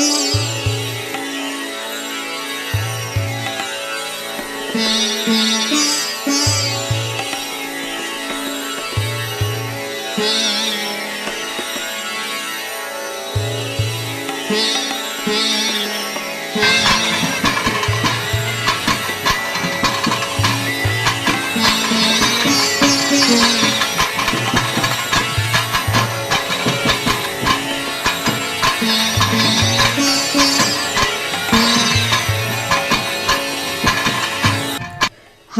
You.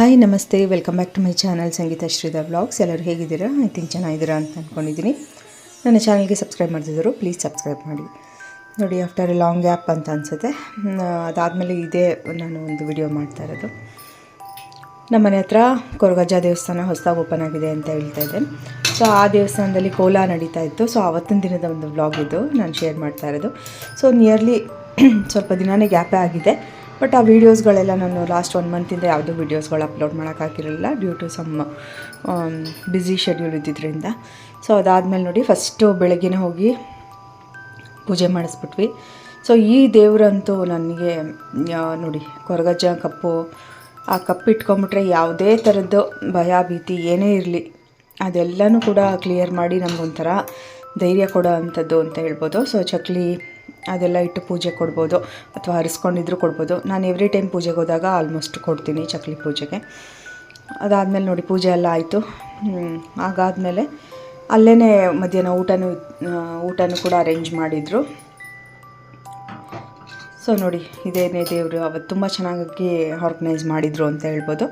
Hi namaste. Welcome back to my channel Sangeetha Sridhar vlogs ಎಲ್ಲರೂ ಹೇಗಿದ್ದೀರಾ? I think ಚೆನ್ನಾಗಿದ್ದೀರಾ ಅಂತ ಅಂದ್ಕೊಂಡಿದ್ದೀನಿ ನನ್ನ ಚಾನಲ್ಗೆ ಸಬ್ಸ್ಕ್ರೈಬ್ ಮಾಡ್ತಿದ್ದರು ಪ್ಲೀಸ್ ಸಬ್ಸ್ಕ್ರೈಬ್ ಮಾಡಿ. ನೋಡಿ ಆಫ್ಟರ್ ಎ ಲಾಂಗ್ ಗ್ಯಾಪ್ ಅಂತ ಅನಿಸುತ್ತೆ. ಅದಾದಮೇಲೆ ಇದೇ ನಾನು ಒಂದು ವಿಡಿಯೋ ಮಾಡ್ತಾ ಇರೋದು. ನಮ್ಮ ಮನೆ ಹತ್ರ ಕೊರಗಜ್ಜ ದೇವಸ್ಥಾನ ಹೊಸದಾಗಿ ಓಪನ್ ಆಗಿದೆ ಅಂತ ಹೇಳ್ತಾ ಇದ್ದೆ. ಸೊ ಆ ದೇವಸ್ಥಾನದಲ್ಲಿ ಕೋಲ ನಡೀತಾ ಇತ್ತು. ಸೊ ಆವತ್ತಿನ ದಿನದ ಒಂದು ವ್ಲಾಗ್ ಇದು. ನಾನು ಶೇರ್ ಮಾಡ್ತಾ ಇರೋದು. ಸೊ ನಿಯರ್ಲಿ ಸ್ವಲ್ಪ ದಿನವೇ ಗ್ಯಾಪೇ ಆಗಿದೆ. ಬಟ್ ಆ ವೀಡಿಯೋಸ್ಗಳೆಲ್ಲ ನಾನು ಲಾಸ್ಟ್ ಒನ್ ಮಂತಿಂದ ಯಾವುದೂ ವೀಡಿಯೋಸ್ಗಳು upload ಮಾಡೋಕ್ಕಾಗಿರಲಿಲ್ಲ due to some busy schedule ಇದ್ದಿದ್ದರಿಂದ ಸೊ ಅದಾದಮೇಲೆ ನೋಡಿ ಫಸ್ಟು ಬೆಳಗ್ಗೆನೇ ಹೋಗಿ ಪೂಜೆ ಮಾಡಿಸ್ಬಿಟ್ವಿ. ಸೊ ಈ ದೇವರಂತೂ ನನಗೆ ನೋಡಿ ಕೊರಗಜ್ಜ ಕಪ್ಪು, ಆ ಕಪ್ಪು ಇಟ್ಕೊಂಬಿಟ್ರೆ ಯಾವುದೇ ಥರದ್ದು ಭಯ, ಭೀತಿ ಏನೇ ಇರಲಿ. ಅದೆಲ್ಲನೂ ಕೂಡ ಕ್ಲಿಯರ್ ಮಾಡಿ ನಮಗೊಂಥರ ಧೈರ್ಯ ಕೊಡೋ ಅಂಥದ್ದು ಅಂತ ಹೇಳ್ಬೋದು. ಸೊ ಚಕ್ಲಿ ಅದೆಲ್ಲ ಇಟ್ಟು ಪೂಜೆ ಕೊಡ್ಬೋದು ಅಥವಾ ಹರಿಸ್ಕೊಂಡಿದ್ರು ಕೊಡ್ಬೋದು. ನಾನು ಎವ್ರಿ ಟೈಮ್ ಪೂಜೆಗೆ ಹೋದಾಗ ಆಲ್ಮೋಸ್ಟ್ ಕೊಡ್ತೀನಿ ಚಕ್ಲಿ ಪೂಜೆಗೆ. ಅದಾದಮೇಲೆ ನೋಡಿ ಪೂಜೆ ಎಲ್ಲ ಆಯಿತು. ಹಾಗಾದಮೇಲೆ ಅಲ್ಲೇ ಮಧ್ಯಾಹ್ನ ಊಟನೂ ಊಟನೂ ಕೂಡ ಅರೇಂಜ್ ಮಾಡಿದರು. ಸೊ ನೋಡಿ, ಇದೇನೇ ದೇವರು ಅವತ್ತು ತುಂಬ ಚೆನ್ನಾಗಿ ಆರ್ಗನೈಸ್ ಮಾಡಿದರು ಅಂತ ಹೇಳ್ಬೋದು.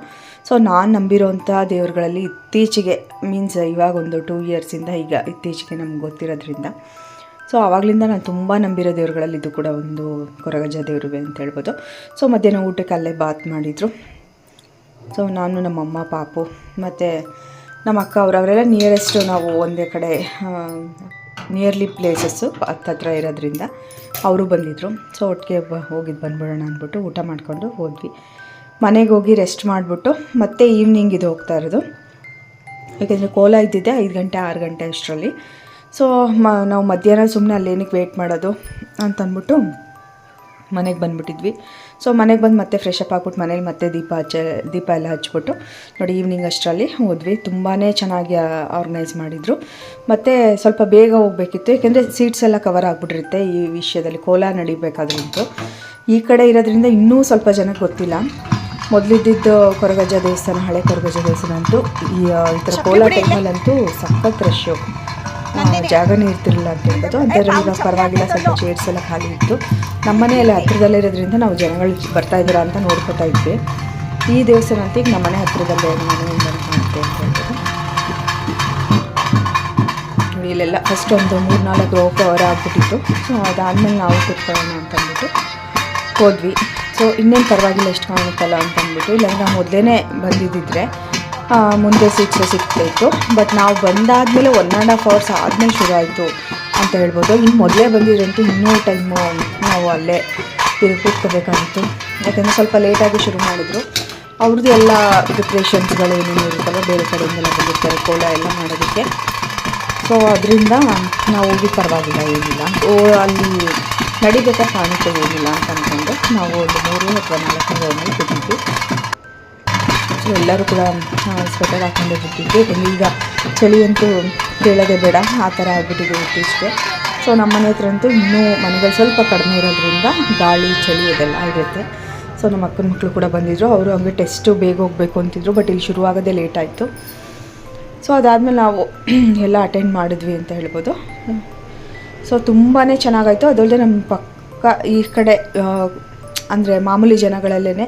ಸೊ ನಾನು ನಂಬಿರೋಂಥ ದೇವರುಗಳಲ್ಲಿ ಇತ್ತೀಚೆಗೆ ಮೀನ್ಸ್ ಇವಾಗ ಒಂದು ಟೂ ಇಯರ್ಸಿಂದ ಈಗ ಇತ್ತೀಚೆಗೆ ನಮ್ಗೆ ಗೊತ್ತಿರೋದ್ರಿಂದ. ಸೊ ಆವಾಗಲಿಂದ ನಾನು ತುಂಬ ನಂಬಿರೋ ದೇವರುಗಳಲ್ಲಿ ಇದು ಕೂಡ ಒಂದು ಕೊರಗಜ್ಜ ದೇವರುವೆ ಅಂತ ಹೇಳ್ಬೋದು. ಸೊ ಮಧ್ಯಾಹ್ನ ಊಟಕ್ಕೆ ಅಲ್ಲೇ ಬಾತ್ ಮಾಡಿದರು. ಸೊ ನಾನು ನಮ್ಮಮ್ಮ ಪಾಪು ಮತ್ತು ನಮ್ಮ ಅಕ್ಕ ಅವರು ಅವರೆಲ್ಲ ನಿಯರೆಸ್ಟು ನಾವು ಒಂದೇ ಕಡೆ ನಿಯರ್ಲಿ ಪ್ಲೇಸಸ್ಸು ಹತ್ತತ್ರ ಇರೋದ್ರಿಂದ ಅವರು ಬಂದಿದ್ದರು ಸೊ ಒಟ್ಟಿಗೆ ಬ ಹೋಗಿದ್ದು ಬಂದ್ಬಿಡೋಣ ಅಂದ್ಬಿಟ್ಟು ಊಟ ಮಾಡಿಕೊಂಡು ಹೋದ್ವಿ. ಮನೆಗೆ ಹೋಗಿ ರೆಸ್ಟ್ ಮಾಡಿಬಿಟ್ಟು ಮತ್ತೆ ಈವ್ನಿಂಗ್ ಇದು ಹೋಗ್ತಾ ಇರೋದು. ಯಾಕೆಂದರೆ ಕೋಲ ಇದ್ದಿದ್ದೆ ಐದು ಗಂಟೆ, ಆರು ಗಂಟೆ ಅಷ್ಟರಲ್ಲಿ. ಸೊ ಮ ನಾವು ಮಧ್ಯಾಹ್ನ ಸುಮ್ಮನೆ ಅಲ್ಲೇನಕ್ಕೆ ವೆಯ್ಟ್ ಮಾಡೋದು ಅಂತಂದ್ಬಿಟ್ಟು ಮನೆಗೆ ಬಂದುಬಿಟ್ಟಿದ್ವಿ. ಸೊ ಮನೆಗೆ ಬಂದು ಮತ್ತೆ ಫ್ರೆಶ್ ಅಪ್ ಆಗ್ಬಿಟ್ಟು ಮನೇಲಿ ಮತ್ತೆ ದೀಪ ಹಚ್ಚ ದೀಪ ಎಲ್ಲ ಹಚ್ಬಿಟ್ಟು ನೋಡಿ ಈವ್ನಿಂಗ್ ಅಷ್ಟರಲ್ಲಿ ಹೋದ್ವಿ. ತುಂಬಾ ಚೆನ್ನಾಗಿ ಆರ್ಗನೈಸ್ ಮಾಡಿದರು. ಮತ್ತು ಸ್ವಲ್ಪ ಬೇಗ ಹೋಗಬೇಕಿತ್ತು. ಯಾಕೆಂದರೆ ಸೀಟ್ಸ್ ಎಲ್ಲ ಕವರ್ ಆಗಿಬಿಟ್ಟಿರುತ್ತೆ ಈ ವಿಷಯದಲ್ಲಿ. ಕೋಲ ನಡಿಬೇಕಾದ್ರಂತೂ ಈ ಕಡೆ ಇರೋದ್ರಿಂದ ಇನ್ನೂ ಸ್ವಲ್ಪ ಜನಕ್ಕೆ ಗೊತ್ತಿಲ್ಲ. ಮೊದಲಿದ್ದಿದ್ದು ಕೊರಗಜ್ಜ ದೇವಸ್ಥಾನ ಹಳೆ ಕೊರಗಜ್ಜ ದೇವಸ್ಥಾನ ಅಂತೂ ಈ ಈ ಥರ ಕೋಲ ಟೈಮಲ್ಲಂತೂ ಸಖತ್ ರಶ್ಶು ಜಾಗನೇ ಇರ್ತಿರಲಿಲ್ಲ ಅಂತ ಹೇಳ್ಬೋದು ಅದರಲ್ಲಿ ಇವಾಗ ಪರವಾಗಿಲ್ಲ ಸ್ವಲ್ಪ ಚೇರ್ಸ್ ಎಲ್ಲ ಖಾಲಿ ಇತ್ತು. ನಮ್ಮನೆಯಲ್ಲಿ ಹತ್ತಿರದಲ್ಲೇ ಇರೋದ್ರಿಂದ ನಾವು ಜನಗಳು ಬರ್ತಾ ಇದ್ದೀರಾ ಅಂತ ನೋಡ್ಕೊತಾ ಇದ್ವಿ. ಈ ದೇವಸ್ಥಾನ ಅಂತ ಈಗ ನಮ್ಮನೆ ಹತ್ತಿರದಲ್ಲೇ ಮನೆಯಿಂದ ಅಂತ ಹೇಳ್ಬೋದು ಇಲ್ಲೆಲ್ಲ ಫಸ್ಟ್ ಒಂದು ಮೂರು ನಾಲ್ಕು ರೋ ಕವರ್ ಆಗಿಬಿಟ್ಟಿತ್ತು. ಸೊ ಅದಾದಮೇಲೆ ನಾವು ಕೂತ್ಕೊಳ್ಳೋಣ ಅಂತ ಅಂದ್ಬಿಟ್ಟು ಹೋದ್ವಿ. ಸೊ ಇನ್ನೇನು ಪರವಾಗಿಲ್ಲ ಎಷ್ಟು ಕಾಣುತ್ತಲ್ಲ ಅಂತಂದ್ಬಿಟ್ಟು ಇಲ್ಲ ನಾವು ಮೊದಲೇ ಬಂದಿದ್ದಿದ್ರೆ ಮುಂದೆ ಸೀಟ್ಸ್ ಸಿಗ್ತಾಯಿತ್ತು ಬಟ್ ನಾವು ಬಂದಾದಮೇಲೆ ಒನ್ ಆ್ಯಂಡ್ ಹಾಫ್ ಅವರ್ಸ್ ಆದಮೇಲೆ ಶುರು ಆಯಿತು ಅಂತ ಹೇಳ್ಬೋದು. ಇನ್ನು ಮೊದಲೇ ಬಂದಿದ್ರಂತೂ ಇನ್ನೂ ಟೈಮು ನಾವು ಅಲ್ಲೇ ಕೂತ್ಕೋಬೇಕಾಗಿತ್ತು ಯಾಕಂದರೆ ಸ್ವಲ್ಪ ಲೇಟಾಗಿ ಶುರು ಮಾಡಿದ್ರು. ಅವ್ರದ್ದು ಎಲ್ಲ ಪ್ರಿಪ್ರೇಷನ್ಸ್ಗಳು ಏನೇನು ಇರುತ್ತಲ್ಲ, ಬೇರೆ ಕಡೆಯಿಂದೆಲ್ಲ ಬಂದಿರ್ತಾರೆ, ಕೋಲ ಎಲ್ಲ ಮಾಡೋದಕ್ಕೆ. ಸೊ ಅದರಿಂದ ನಾವು ಹೋಗಿ ಪರವಾಗಿಲ್ಲ, ಏನಿಲ್ಲ. ಓ, ಅಲ್ಲಿ ನಡಿಬೇಕಾದ್ರೆ ಕಾಣುತ್ತೆ, ಏನಿಲ್ಲ ಅಂತ ಅಂದ್ಕೊಂಡು ನಾವು ಒಂದು ಮೂರು ಅಥವಾ ನಾಲ್ಕು ಮೇಲೆ ಕೂತಿದ್ವಿ. ಸೊ ಎಲ್ಲರೂ ಕೂಡ ಸ್ವೆಟರ್ ಹಾಕೊಂಡೇ ಬಿಟ್ಟಿದ್ವಿ ಯಾಕಂದ್ರೆ ಈಗ ಚಳಿ ಅಂತೂ ಕೇಳೋದೇ ಬೇಡ, ಆ ಥರ ಆಗಿಬಿಟ್ಟಿದೆ ಇತ್ತೀಚೆಗೆ ಸೊ ನಮ್ಮ ಮನೆ ಹತ್ರ ಅಂತೂ ಇನ್ನೂ ಮನೆಗಳು ಸ್ವಲ್ಪ ಕಡಿಮೆ ಇರೋದ್ರಿಂದ ಗಾಳಿ, ಚಳಿ ಅದೆಲ್ಲ ಇರುತ್ತೆ. ಸೊ ನಮ್ಮ ಅಕ್ಕನ ಮಕ್ಕಳು ಕೂಡ ಬಂದಿದ್ದರು ಅವರು ಹಂಗೆ ಟೆಸ್ಟು ಬೇಗ ಹೋಗಬೇಕು ಅಂತಿದ್ರು ಬಟ್ ಇಲ್ಲಿ ಶುರುವಾಗೋದೇ ಲೇಟ್ ಆಯಿತು. ಸೊ ಅದಾದಮೇಲೆ ನಾವು ಎಲ್ಲ ಅಟೆಂಡ್ ಮಾಡಿದ್ವಿ ಅಂತ ಹೇಳ್ಬೋದು. ಸೊ ತುಂಬಾ ಚೆನ್ನಾಗಾಯಿತು. ಅದಲ್ಲದೆ ನಮ್ಮ ಪಕ್ಕ ಈ ಕಡೆ ಅಂದರೆ ಮಾಮೂಲಿ ಜನಗಳಲ್ಲೇ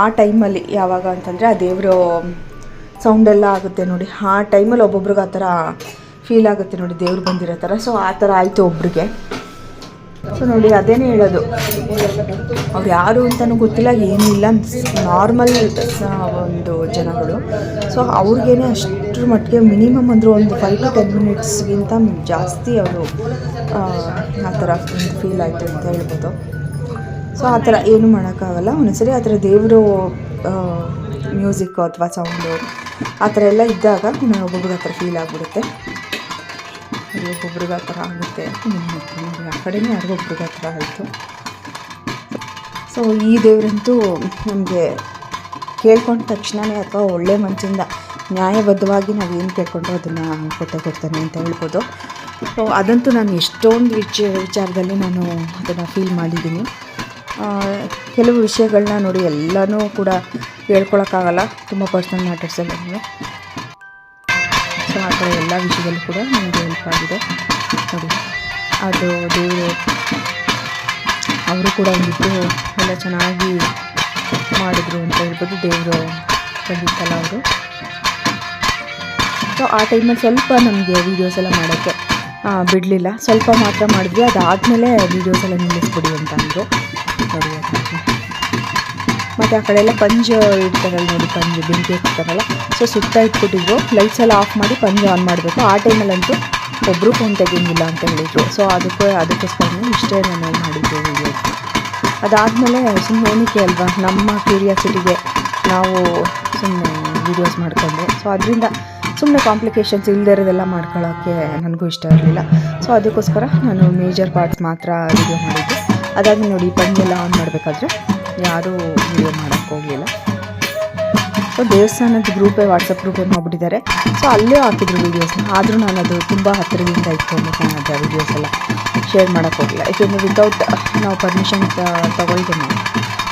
ಆ ಟೈಮಲ್ಲಿ ಯಾವಾಗ ಅಂತಂದರೆ ಆ ದೇವರು ಸೌಂಡೆಲ್ಲ ಆಗುತ್ತೆ ನೋಡಿ. ಆ ಟೈಮಲ್ಲಿ ಒಬ್ಬೊಬ್ರಿಗೆ ಆ ಥರ ಫೀಲ್ ಆಗುತ್ತೆ ನೋಡಿ, ದೇವ್ರು ಬಂದಿರೋ ಥರ. ಸೊ ಆ ಥರ ಆಯಿತು ಒಬ್ರಿಗೆ. ಸೊ ನೋಡಿ, ಅದೇನೇ ಹೇಳೋದು. ಅವ್ರು ಯಾರು ಅಂತಲೂ ಗೊತ್ತಿಲ್ಲ ಏನಿಲ್ಲ ನಾರ್ಮಲ್ ಒಂದು ಜನಗಳು. ಸೊ ಅವ್ರಿಗೇನೆ ಅಷ್ಟರ ಮಟ್ಟಿಗೆ ಮಿನಿಮಮ್ ಅಂದರೂ ಒಂದು ಫೈವ್ ಟು ಟೆನ್ ಮಿನಿಟ್ಸ್ಗಿಂತ ಜಾಸ್ತಿ ಅವರು, ಆ ಥರ ಫೀಲ್ ಆಯಿತು ಅಂತ ಹೇಳ್ಬೋದು. ಸೊ ಆ ಥರ ಏನೂ ಮಾಡೋಕ್ಕಾಗಲ್ಲ. ಒಂದೊಂದ್ಸರಿ ಆ ಥರ ದೇವರು ಮ್ಯೂಸಿಕ್ ಅಥವಾ ಸೌಂಡು ಆ ಥರ ಎಲ್ಲ ಇದ್ದಾಗ ಒಬ್ಬೊಬ್ರಿಗೆ ಆ ಥರ ಫೀಲ್ ಆಗಿಬಿಡುತ್ತೆ. ಒಬ್ಬೊಬ್ರಿಗೆ ಆ ಥರ ಆಗುತ್ತೆ. ಆ ಕಡೆನೇ ಯಾರಿಗೊಬ್ರಿಗೆ ಆ ಥರ ಆಯಿತು. ಸೊ ಈ ದೇವರಂತೂ ನಮಗೆ ಕೇಳ್ಕೊಂಡ ತಕ್ಷಣವೇ ಅಥವಾ ಒಳ್ಳೆ ಮನಸ್ಸಿಂದ ನ್ಯಾಯಬದ್ಧವಾಗಿ ನಾವು ಏನು ಕೇಳ್ಕೊಂಡ್ರು ಅದನ್ನು ಕೊಟ್ಟೆ ಕೊಡ್ತಾನೆ ಅಂತ ಹೇಳ್ಬೋದು. ಸೊ ಅದಂತೂ ನಾನು ಎಷ್ಟೊಂದು ವಿಚ, ವಿಚಾರದಲ್ಲಿ ನಾನು ಅದನ್ನು ಫೀಲ್ ಮಾಡಿದ್ದೀನಿ ಕೆಲವು ವಿಷಯಗಳನ್ನ ನೋಡಿ ಎಲ್ಲನೂ ಕೂಡ ಹೇಳ್ಕೊಳಕ್ಕಾಗಲ್ಲ. ತುಂಬ ಪರ್ಸ್ನಲ್ ಮ್ಯಾಟರ್ಸ್ ಎಲ್ಲ ಸೊ ಆ ಥರ ಎಲ್ಲ ವಿಷಯದಲ್ಲೂ ಕೂಡ ನನಗೆ ಹೆಲ್ಪ್ ಆಗಿದೆ. ನೋಡಿ, ಅದು ದೇವರು, ಅವರು ಕೂಡ ಒಂದಿಟ್ಟು ಎಲ್ಲ ಚೆನ್ನಾಗಿ ಮಾಡಿದ್ರು ಅಂತ ಹೇಳ್ಬೋದು. ದೇವರು ಬಂದಿತ್ತಲ್ಲ ಅವರು. ಸೊ ಆ ಟೈಮಲ್ಲಿ ಸ್ವಲ್ಪ ನಮಗೆ ವೀಡಿಯೋಸ್ ಎಲ್ಲ ಮಾಡೋಕ್ಕೆ ಬಿಡಲಿಲ್ಲ. ಸ್ವಲ್ಪ ಮಾತ್ರ ಮಾಡಿದ್ವಿ. ಅದಾದಮೇಲೆ ವೀಡಿಯೋಸ್ ಎಲ್ಲ ನಿಲ್ಲಿಸ್ಬಿಡಿ ಅಂತ ಅಂದರು. ಮತ್ತು ಆ ಕಡೆ ಎಲ್ಲ ಪಂಜ ಇಡ್ತಾರಲ್ಲ ನೋಡಿ, ಪಂಜು ಬೆಂಕಿ ಹಾಕ್ತಾರಲ್ಲ ಸೊ ಸುತ್ತ ಇಟ್ಬಿಟ್ಟಿದ್ರು. ಲೈಟ್ಸ್ ಎಲ್ಲ ಆಫ್ ಮಾಡಿ ಪಂಜು ಆನ್ ಮಾಡಬೇಕು. ಆ ಟೈಮಲ್ಲಂತೂ ಒಬ್ಬರು ಫೋನ್ ತೆಗಿಂಗಿಲ್ಲ ಅಂತ ಹೇಳಿದರು. ಸೊ ಅದಕ್ಕೆ, ಅದಕ್ಕೋಸ್ಕರ ಇಷ್ಟೇ ನಾನು ಮಾಡಿದ್ದೆ ವೀಡಿಯೋ ಅದಾದಮೇಲೆ ಸುಮ್ಮನೆ ಏನಕ್ಕೆ ಅಲ್ವಾ, ನಮ್ಮ ಕ್ಯೂರಿಯಾಸಿಟಿಗೆ ನಾವು ಸುಮ್ಮನೆ ವೀಡಿಯೋಸ್ ಮಾಡ್ಕೊಂಡೆ. ಸೊ ಅದರಿಂದ ಸುಮ್ಮನೆ ಕಾಂಪ್ಲಿಕೇಶನ್ಸ್ ಇಲ್ಲದೆ ಇರೋದೆಲ್ಲ ಮಾಡ್ಕೊಳ್ಳೋಕ್ಕೆ ನನಗೂ ಇಷ್ಟ ಇರಲಿಲ್ಲ. ಸೊ ಅದಕ್ಕೋಸ್ಕರ ನಾನು ಮೇಜರ್ ಪಾರ್ಟ್ಸ್ ಮಾತ್ರ ವೀಡಿಯೋ ಮಾಡಿದ್ದೆ. ಅದಾದ್ಮೇಲೆ ನೋಡಿ ಪಂಜೆಲ್ಲ ಆನ್ ಮಾಡಬೇಕಾದ್ರೆ ಯಾರೂ ವೀಡಿಯೋ ಮಾಡೋಕ್ಕೆ ಹೋಗಲಿಲ್ಲ. ಸೊ ದೇವಸ್ಥಾನದ ಗ್ರೂಪೇ ವಾಟ್ಸಪ್ ಗ್ರೂಪೇ ಮಾಡಿಬಿಟ್ಟಿದ್ದಾರೆ ಸೊ ಅಲ್ಲೇ ಹಾಕಿದ್ರು ವೀಡಿಯೋಸ್ನ ಆದರೂ ನಾನು ಅದು ತುಂಬ ಹತ್ತಿರದಿಂದ ಇಟ್ಕೊಂಡು ನಾನು ವೀಡಿಯೋಸ್ ಎಲ್ಲ ಶೇರ್ ಮಾಡೋಕ್ಕೆ ಹೋಗಿಲ್ಲ ಯಾಕೆಂದರೆ ವಿತೌಟ್ ನಾವು ಪರ್ಮಿಷನ್ ತಗೊಳ್ತೀನಿ ನಾವು.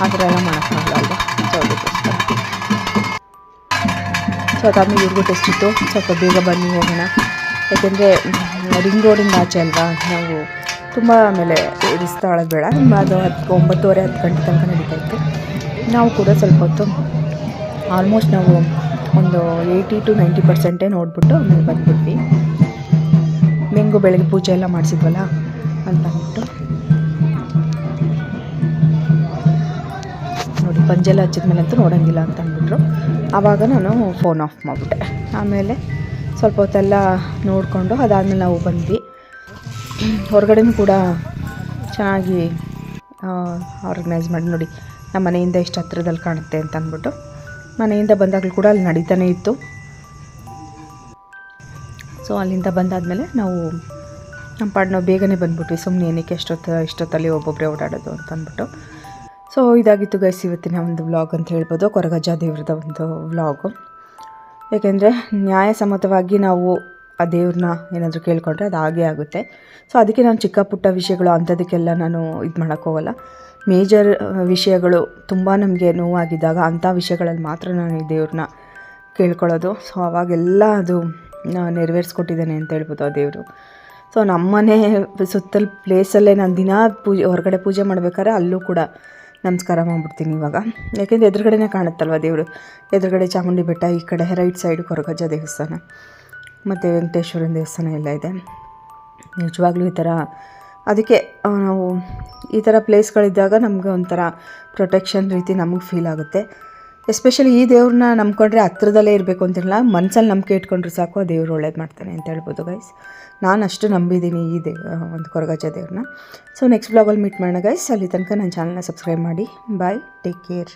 ಆ ಥರ ಎಲ್ಲ ಮಾಡೋಕ್ಕಾಗಲ್ಲ ಅಲ್ವಾ? ಸೊ ಅದಕ್ಕೋಸ್ಕರ. ಸೊ ಅದಾದ್ಮೇಲೆ ಇವ್ರಿಗೂ ಟೆಸ್ಟ್ ಇತ್ತು. ಸ್ವಲ್ಪ ಬೇಗ ಬನ್ನಿ ಹೋಗೋಣ. ಯಾಕೆಂದರೆ ರಿಂಗ್ ರೋಡಿಂದ ಆಚೆ ಅಲ್ವಾ? ನಾವು ತುಂಬ ಆಮೇಲೆ ರಿಸ್ಕ್ ಬೇಡ. ಅದು ಹತ್ತು ಒಂಬತ್ತುವರೆ, ಹತ್ತು ಗಂಟೆ ತನಕ ನಡೀತಾ ಇತ್ತು. ನಾವು ಕೂಡ ಸ್ವಲ್ಪ ಹೊತ್ತು ಆಲ್ಮೋಸ್ಟ್ ನಾವು ಒಂದು ಏಯ್ಟಿ ಟು ನೈಂಟಿ ಪರ್ಸೆಂಟೇ ನೋಡಿಬಿಟ್ಟು ಆಮೇಲೆ ಬಂದ್ಬಿಟ್ವಿ. ಮೆಂಗು ಬೆಳಗ್ಗೆ ಪೂಜೆ ಎಲ್ಲ ಮಾಡಿಸಿದ್ವಲ್ಲ ಅಂತ ಅಂದ್ಬಿಟ್ಟು. ನೋಡಿ, ಪಂಜೆಲ್ಲ ಹಚ್ಚಿದ್ಮೇಲಂತೂ ನೋಡೋಂಗಿಲ್ಲ ಅಂತ ಅಂದ್ಬಿಟ್ರು. ಆವಾಗ ನಾನು ಫೋನ್ ಆಫ್ ಮಾಡಿಬಿಟ್ಟೆ. ಆಮೇಲೆ ಸ್ವಲ್ಪ ಹೊತ್ತೆಲ್ಲ ನೋಡಿಕೊಂಡು ಅದಾದಮೇಲೆ ನಾವು ಬಂದ್ವಿ. ಹೊರಗಡೆನೂ ಕೂಡ ಚೆನ್ನಾಗಿ ಆರ್ಗನೈಸ್ ಮಾಡಿ ನೋಡಿ. ನಮ್ಮ ಮನೆಯಿಂದ ಎಷ್ಟು ಹತ್ರದಲ್ಲಿ ಕಾಣುತ್ತೆ ಅಂತ ಅಂದ್ಬಿಟ್ಟು. ಮನೆಯಿಂದ ಬಂದಾಗಲೂ ಕೂಡ ಅಲ್ಲಿ ನಡೀತಾನೆ ಇತ್ತು. ಸೊ ಅಲ್ಲಿಂದ ಬಂದಾದಮೇಲೆ ನಾವು ನಮ್ಮ ಪಾಡ್ ನಾವು ಬೇಗನೆ ಬಂದ್ಬಿಟ್ವಿ. ಸುಮ್ಮನೆ ಏನಕ್ಕೆ ಎಷ್ಟೊತ್ತು, ಇಷ್ಟೊತ್ತಲ್ಲಿ ಒಬ್ಬೊಬ್ಬರೇ ಓಡಾಡೋದು ಅಂತ ಅಂದ್ಬಿಟ್ಟು. ಸೊ ಇದಾಗಿತ್ತು ಗೈಸ್ ಇವತ್ತಿನ ಒಂದು ವ್ಲಾಗ್ ಅಂತ ಹೇಳ್ಬೋದು. ಕೊರಗಜ್ಜ ದೇವ್ರದ ಒಂದು ವ್ಲಾಗು ಏಕೆಂದರೆ ನ್ಯಾಯಸಮ್ಮತವಾಗಿ ನಾವು ಆ ದೇವ್ರನ್ನ ಏನಾದರೂ ಕೇಳ್ಕೊಂಡ್ರೆ ಅದು ಹಾಗೇ ಆಗುತ್ತೆ. ಸೊ ಅದಕ್ಕೆ ನಾನು ಚಿಕ್ಕ ಪುಟ್ಟ ವಿಷಯಗಳು ಅಂಥದಕ್ಕೆಲ್ಲ ನಾನು ಇದು ಮಾಡೋಕ್ಕೆ ಹೋಗಲ್ಲ. ಮೇಜರ್ ವಿಷಯಗಳು ತುಂಬ ನಮಗೆ ನೋವಾಗಿದ್ದಾಗ ಅಂಥ ವಿಷಯಗಳಲ್ಲಿ ಮಾತ್ರ ನಾನು ಈ ದೇವ್ರನ್ನ ಕೇಳ್ಕೊಳ್ಳೋದು. ಸೊ ಅವಾಗೆಲ್ಲ ಅದು ನೆರವೇರಿಸ್ಕೊಟ್ಟಿದ್ದಾನೆ ಅಂತ ಹೇಳ್ಬೋದು ಆ ದೇವರು. ಸೊ ನಮ್ಮನೆ ಸುತ್ತಲ ಪ್ಲೇಸಲ್ಲೇ ನಾನು ದಿನ ಪೂಜೆ, ಹೊರಗಡೆ ಪೂಜೆ ಮಾಡ್ಬೇಕಾದ್ರೆ ಅಲ್ಲೂ ಕೂಡ ನಮಸ್ಕಾರ ಮಾಡ್ಬಿಡ್ತೀನಿ ಇವಾಗ. ಯಾಕೆಂದರೆ ಎದುರುಗಡೆನೇ ಕಾಣುತ್ತಲ್ವ ದೇವರು? ಎದುರುಗಡೆ ಚಾಮುಂಡಿ ಬೆಟ್ಟ, ಈ ಕಡೆ ರೈಟ್ ಸೈಡ್ ಕೊರಗಜ್ಜ ದೇವಸ್ಥಾನ. ಮತ್ತು ವೆಂಕಟೇಶ್ವರನ ದೇವಸ್ಥಾನ ಎಲ್ಲ ಇದೆ. ನಿಜವಾಗ್ಲೂ ಈ ಥರ ಅದಕ್ಕೆ ನಾವು ಈ ಥರ ಪ್ಲೇಸ್ಗಳಿದ್ದಾಗ ನಮಗೆ ಒಂಥರ ಪ್ರೊಟೆಕ್ಷನ್ ರೀತಿ ನಮಗೆ ಫೀಲ್ ಆಗುತ್ತೆ. ಎಸ್ಪೆಷಲಿ ಈ ದೇವ್ರನ್ನ ನಂಬ್ಕೊಂಡ್ರೆ ಹತ್ರದಲ್ಲೇ ಇರಬೇಕು ಅಂತಿರಲ್ಲ ಮನಸ್ಸಲ್ಲಿ ನಂಬಿಕೆ ಇಟ್ಕೊಂಡ್ರೆ ಸಾಕು, ಆ ದೇವ್ರು ಒಳ್ಳೇದು ಮಾಡ್ತಾನೆ ಅಂತ ಹೇಳ್ಬೋದು ಗೈಸ್ ನಾನು ಅಷ್ಟು ನಂಬಿದ್ದೀನಿ ಈ ದೇ ಒಂದು ಕೊರಗಜ ದೇವ್ರನ್ನ. ಸೊ ನೆಕ್ಸ್ಟ್ ಬ್ಲಾಗಲ್ಲಿ ಮೀಟ್ ಮಾಡೋಣ ಗೈಸ್ ಅಲ್ಲಿ ತನಕ ನನ್ನ ಚಾನಲ್ನ ಸಬ್ಸ್ಕ್ರೈಬ್ ಮಾಡಿ. Bye take care